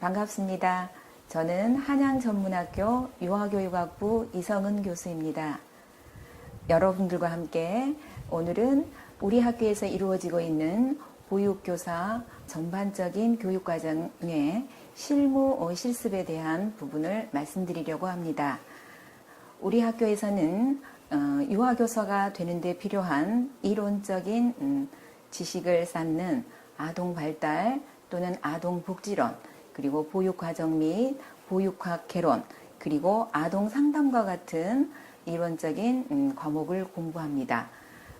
반갑습니다. 저는 한양전문학교 유아교육학부 이성은 교수입니다. 여러분들과 함께 오늘은 우리 학교에서 이루어지고 있는 보육교사 전반적인 교육과정의 실무 어, 실습에 대한 부분을 말씀드리려고 합니다. 우리 학교에서는 어, 유아교사가 되는데 필요한 이론적인 음, 지식을 쌓는 아동 발달 또는 아동 복지론 그리고 보육과정 및 보육학 개론 그리고 아동 상담과 같은 이론적인 음, 과목을 공부합니다.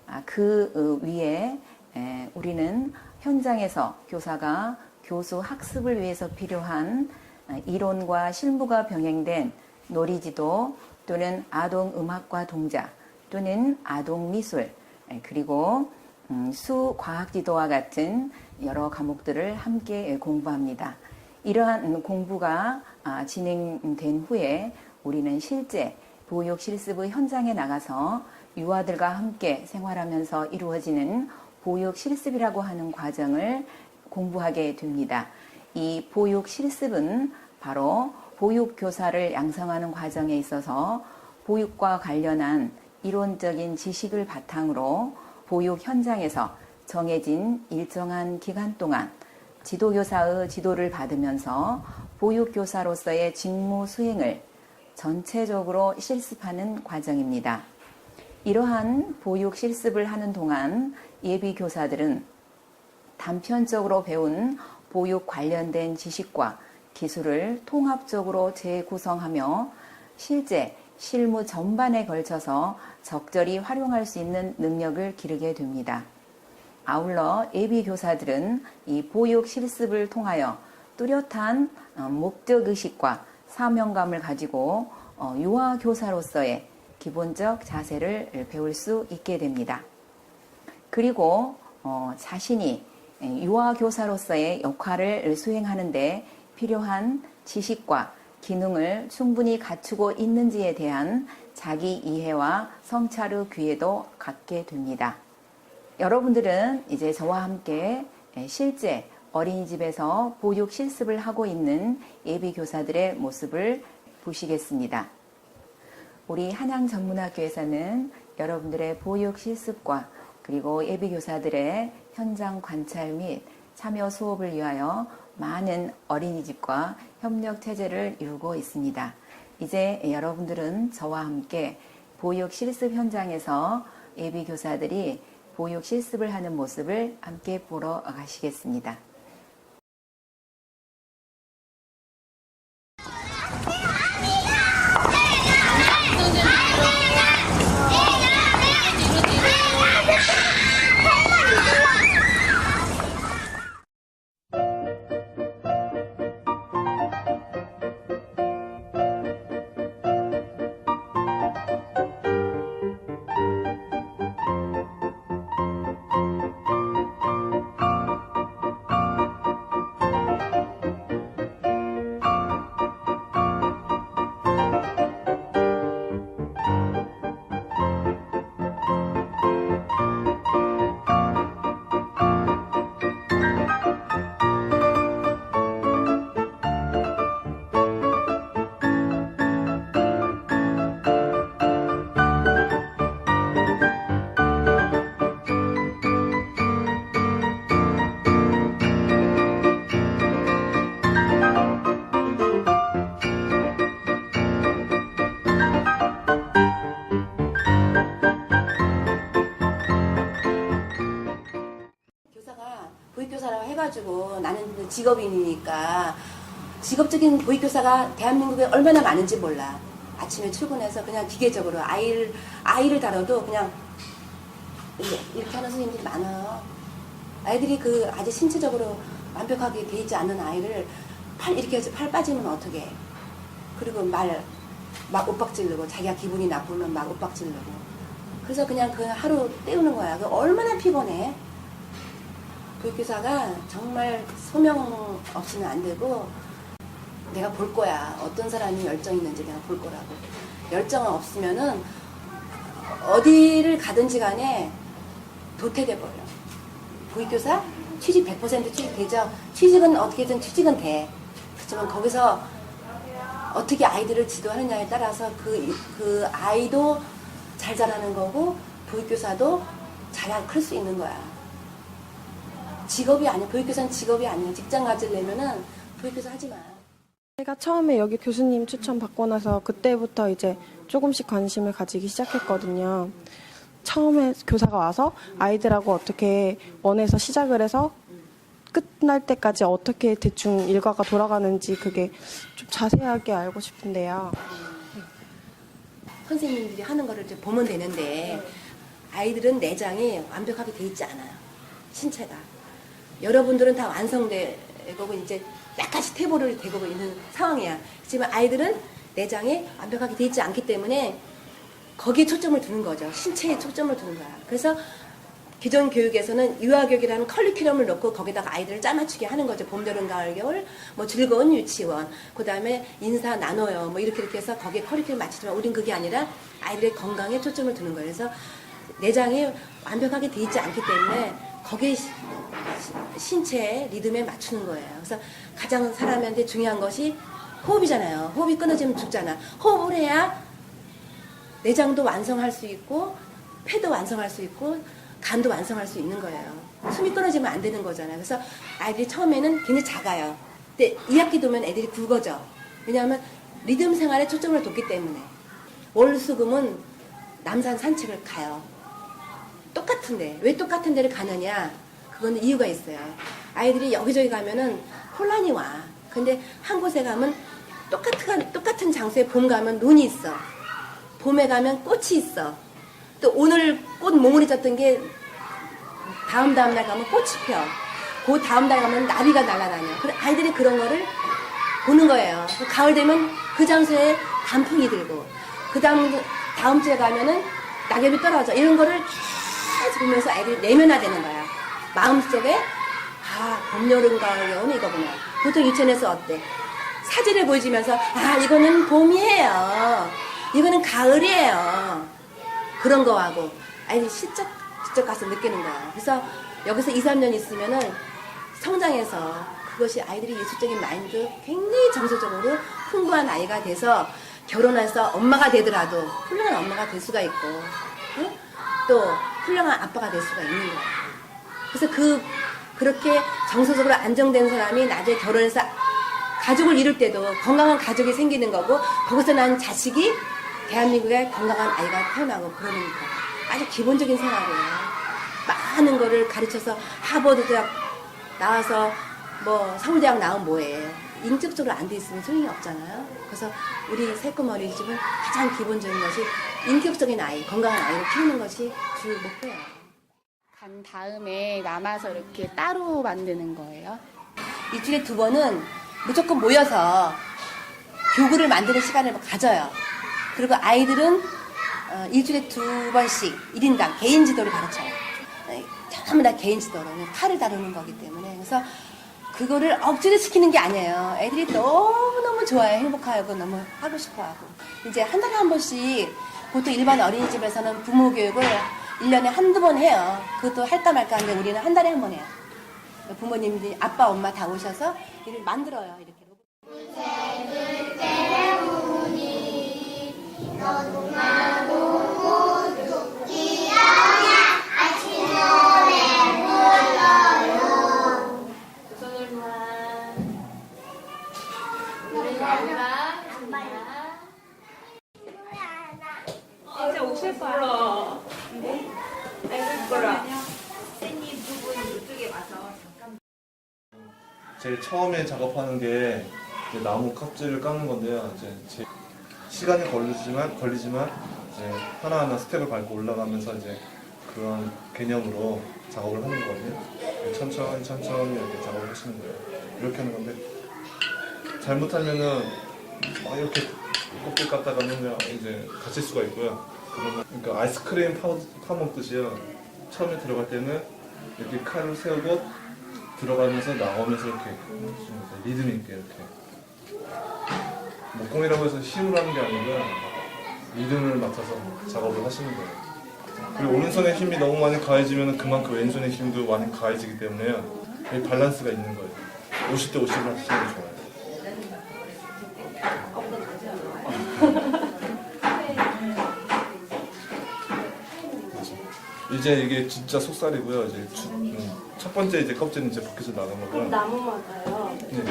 아, 그 어, 위에 에, 우리는 현장에서 교사가 교수 학습을 위해서 필요한 아, 이론과 실무가 병행된 놀이지도 또는 아동 음악과 동작 또는 아동 미술 에, 그리고 음, 수과학 지도와 같은 여러 과목들을 함께 공부합니다. 이러한 공부가 아, 진행된 후에 우리는 실제 보육 실습의 현장에 나가서 유아들과 함께 생활하면서 이루어지는 보육 실습이라고 하는 과정을 공부하게 됩니다. 이 보육 실습은 바로 보육 교사를 양성하는 과정에 있어서 보육과 관련한 이론적인 지식을 바탕으로 보육 현장에서 정해진 일정한 기간 동안 지도교사의 지도를 받으면서 보육교사로서의 직무 수행을 전체적으로 실습하는 과정입니다. 이러한 보육 실습을 하는 동안 예비 교사들은 단편적으로 배운 보육 관련된 지식과 기술을 통합적으로 재구성하며 실제 실무 전반에 걸쳐서 적절히 활용할 수 있는 능력을 기르게 됩니다. 아울러 예비 교사들은 이 보육 실습을 통하여 뚜렷한 어, 목적 의식과 사명감을 가지고 어, 유아 교사로서의 기본적 자세를 배울 수 있게 됩니다. 그리고 어, 자신이 유아 교사로서의 역할을 수행하는데 필요한 지식과 기능을 충분히 갖추고 있는지에 대한 자기 이해와 성찰의 기회도 갖게 됩니다. 여러분들은 이제 저와 함께 실제 어린이집에서 보육 실습을 하고 있는 예비 교사들의 모습을 보시겠습니다. 우리 한양 전문학교에서는 여러분들의 보육 실습과 그리고 예비 교사들의 현장 관찰 및 참여 수업을 위하여 많은 어린이집과 협력 체제를 이루고 있습니다. 이제 여러분들은 저와 함께 보육 실습 현장에서 예비 교사들이 보육 실습을 하는 모습을 함께 보러 가시겠습니다. 직업인이니까 직업적인 보육교사가 대한민국에 얼마나 많은지 몰라. 아침에 출근해서 그냥 기계적으로 아이를 아이를 다뤄도 그냥 이렇게, 하는 선생님들이 많아요. 아이들이 그 아주 신체적으로 완벽하게 돼 있지 않은 아이를 팔 이렇게 해서 팔 빠지면 어떻게? 그리고 말막 윽박지르고 자기가 기분이 나쁘면 막 윽박지르고 그래서 그냥 그 하루 때우는 거야. 그 얼마나 피곤해. 교육교사가 정말 소명 없이는 안 되고 내가 볼 거야. 어떤 사람이 열정 있는지 내가 볼 거라고. 열정 없으면은 어디를 가든지 간에 도태돼 버려. 보육교사 취직 100% 취직되죠. 취직은 어떻게든 취직은 돼. 하지만 거기서 어떻게 아이들을 지도하느냐에 따라서 그, 그 아이도 잘 자라는 거고 보육교사도 잘 클 수 있는 거야. 직업이 아니야. 보육교사는 직업이 아니야. 직장 가지려면은 보육교사 하지 마. 제가 처음에 여기 교수님 추천 받고 나서 그때부터 이제 조금씩 관심을 가지기 시작했거든요. 처음에 교사가 와서 아이들하고 어떻게 원에서 시작을 해서 끝날 때까지 어떻게 대충 일과가 돌아가는지 그게 좀 자세하게 알고 싶은데요. 선생님들이 하는 거를 이제 보면 되는데 아이들은 내장이 완벽하게 돼 있지 않아요. 신체가. 여러분들은 다 완성되고 이제 약간씩 퇴보를 되고 있는 상황이야. 하지만 아이들은 내장이 완벽하게 돼 있지 않기 때문에 거기에 초점을 두는 거죠. 신체에 초점을 두는 거야. 그래서 기존 교육에서는 유아교육이라는 커리큘럼을 놓고 거기다가 아이들을 짜맞추게 하는 거죠. 봄, 여름, 가을, 겨울, 뭐 즐거운 유치원, 그 다음에 인사 나눠요. 뭐 이렇게 이렇게 해서 거기에 커리큘럼 맞추지만 우린 그게 아니라 아이들의 건강에 초점을 두는 거예요. 그래서 내장이 완벽하게 돼 있지 않기 때문에 거기에 시- 시- 신체의 리듬에 맞추는 거예요. 그래서 가장 사람한테 중요한 것이 호흡이잖아요. 호흡이 끊어지면 죽잖아. 호흡을 해야 내장도 완성할 수 있고 폐도 완성할 수 있고 간도 완성할 수 있는 거예요. 숨이 끊어지면 안 되는 거잖아요. 그래서 아이들이 처음에는 굉장히 작아요. 근데 2학기 되면 애들이 굵어져. 왜냐하면 리듬 생활에 초점을 뒀기 때문에 월수금은 남산 산책을 가요. 똑같은데 왜 똑같은 데를 가느냐? 그거는 이유가 있어요. 아이들이 여기저기 가면은 혼란이 와. 근데 한 곳에 가면 똑같은 똑같은 장소에 봄 가면 눈이 있어. 봄에 가면 꽃이 있어. 또 오늘 꽃 몽울이 졌던 게 다음 다음 날 가면 꽃이 펴. 그 다음 달 가면 나비가 날아다녀. 그래 아이들이 그런 거를 보는 거예요. 그 가을 되면 그 장소에 단풍이 들고 그 다음 다음 주에 가면은 낙엽이 떨어져. 이런 거를 보면서 아이들이 내면화되는 거야. 마음속에 아, 봄, 여름, 가을, 겨울은 이거구나. 보통 유치원에서 어때? 사진을 보여주면서 아, 이거는 봄이에요. 이거는 가을이에요. 그런 거하고 아이들이 실적 직접 가서 느끼는 거야. 그래서 여기서 2, 3년 있으면은 성장해서 그것이 아이들이 예술적인 마인드 굉장히 정서적으로 풍부한 아이가 돼서 결혼해서 엄마가 되더라도 훌륭한 엄마가 될 수가 있고 응? 또 훌륭한 아빠가 될 수가 있는 거야. 그래서 그 그렇게 정서적으로 안정된 사람이 나중에 결혼해서 가족을 이룰 때도 건강한 가족이 생기는 거고 거기서 난 자식이 대한민국의 건강한 아이가 태어나고 그러니까 아주 기본적인 생활이에요. 많은 거를 가르쳐서 하버드 대학 나와서 뭐 서울대학 나온 뭐예요. 인격적으로 안 돼 있으면 소용이 없잖아요. 그래서 우리 새꿈 어린이집은 가장 기본적인 것이 인격적인 아이, 건강한 아이를 키우는 것이 주 목표예요. 간 다음에 남아서 이렇게 따로 만드는 거예요? 일주일에 두 번은 무조건 모여서 교구를 만드는 시간을 가져요. 그리고 아이들은 어, 일주일에 두 번씩 1인당 개인 지도를 가르쳐요. 어, 전부 다 개인 지도로 칼을 다루는 거기 때문에 그래서 그거를 억지로 시키는 게 아니에요. 애들이 너무너무 좋아해. 행복하고 너무 하고 싶어 하고. 이제 한 달에 한 번씩 보통 일반 어린이집에서는 부모 교육을 1년에 한두 번 해요. 그것도 할까 말까 하는데 우리는 한 달에 한 번 해요. 부모님들이 아빠, 엄마 다 오셔서 이를 만들어요. 이렇게. 제일 처음에 작업하는 게 이제 나무 껍질을 까는 건데요. 이제 제 시간이 걸리지만 걸리지만 이제 하나하나 스텝을 밟고 올라가면서 이제 그런 개념으로 작업을 하는 거거든요. 천천히 천천히 이렇게 작업을 하시는 거예요. 이렇게 하는 건데 잘못하면은 막 이렇게 껍질 깠다가는 이제 다칠 수가 있고요. 그러니까 아이스크림 파, 파 먹듯이요. 처음에 들어갈 때는 이렇게 칼을 세우고 들어가면서 나오면서 이렇게 좀 리듬 있게 이렇게 목공이라고 해서 하는 게 아니라 리듬을 맞춰서 작업을 하시는 거예요. 그리고 오른손에 힘이 너무 많이 가해지면 그만큼 왼손의 힘도 많이 가해지기 때문에요. 이 밸런스가 있는 거예요. 50대 50을 하시는 게 좋아요. 이제 이게 진짜 속살이고요. 이제 주- 음, 첫 번째 이제 껍질은 이제 벗겨서 나간 그럼 거고요. 나무마다요. 네.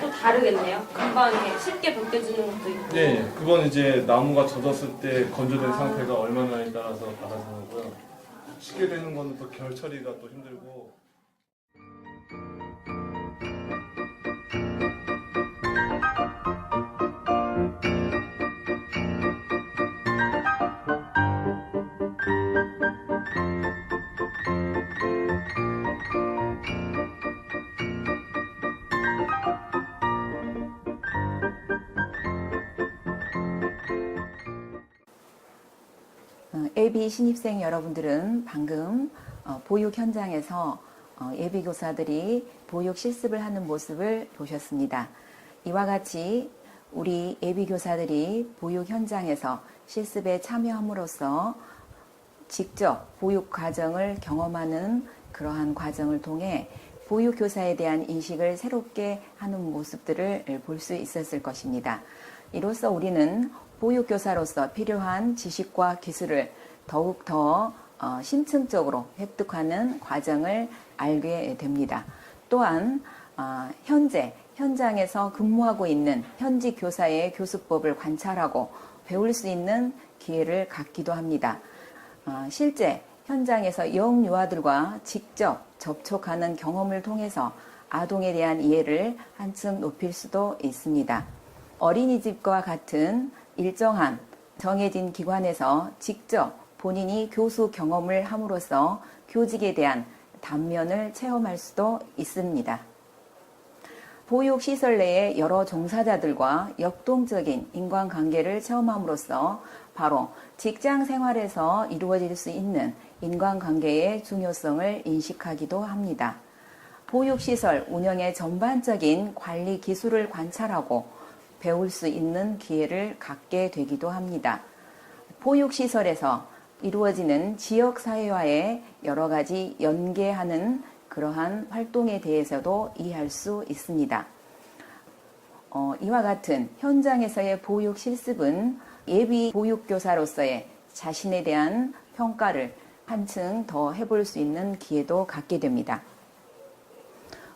또 다르겠네요. 금방 이렇게 쉽게 벗겨지는 것도 있고. 예, 예. 그건 이제 나무가 젖었을 때 건조된 상태가 얼마나에 따라서 달라지는 거고요. 쉽게 되는 거는 또 결 처리가 또 힘들고. 예비 신입생 여러분들은 방금 어, 보육 현장에서 어, 예비 교사들이 보육 실습을 하는 모습을 보셨습니다. 이와 같이 우리 예비 교사들이 보육 현장에서 실습에 참여함으로써 직접 보육 과정을 경험하는 그러한 과정을 통해 보육 교사에 대한 인식을 새롭게 하는 모습들을 볼 수 있었을 것입니다. 이로써 우리는 보육 교사로서 필요한 지식과 기술을 더욱 더 어, 심층적으로 획득하는 과정을 알게 됩니다. 또한 어, 현재 현장에서 근무하고 있는 현직 교사의 교수법을 관찰하고 배울 수 있는 기회를 갖기도 합니다. 어, 실제 현장에서 영 유아들과 직접 접촉하는 경험을 통해서 아동에 대한 이해를 한층 높일 수도 있습니다. 어린이집과 같은 일정한 정해진 기관에서 직접 본인이 교수 경험을 함으로써 교직에 대한 단면을 체험할 수도 있습니다. 보육시설 내의 여러 종사자들과 역동적인 인간관계를 체험함으로써 바로 직장 생활에서 이루어질 수 있는 인간관계의 중요성을 인식하기도 합니다. 보육시설 운영의 전반적인 관리 기술을 관찰하고 배울 수 있는 기회를 갖게 되기도 합니다. 보육시설에서 이루어지는 지역 사회와의 여러 가지 연계하는 그러한 활동에 대해서도 이해할 수 있습니다. 어, 이와 같은 현장에서의 보육 실습은 예비 보육교사로서의 자신에 대한 평가를 한층 더 해볼 수 있는 기회도 갖게 됩니다.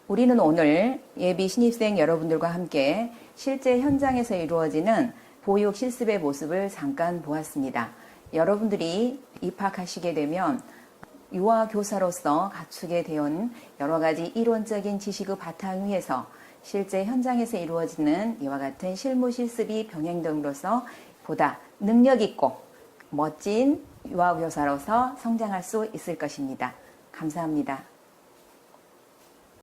우리는 오늘 예비 신입생 여러분들과 함께 실제 현장에서 이루어지는 보육 실습의 모습을 잠깐 보았습니다. 여러분들이 입학하시게 되면 유아 교사로서 갖추게 되온 여러 가지 이론적인 지식의 바탕 위에서 실제 현장에서 이루어지는 이와 같은 실무 실습이 병행됨으로써 보다 능력 있고 멋진 유아 교사로서 성장할 수 있을 것입니다. 감사합니다.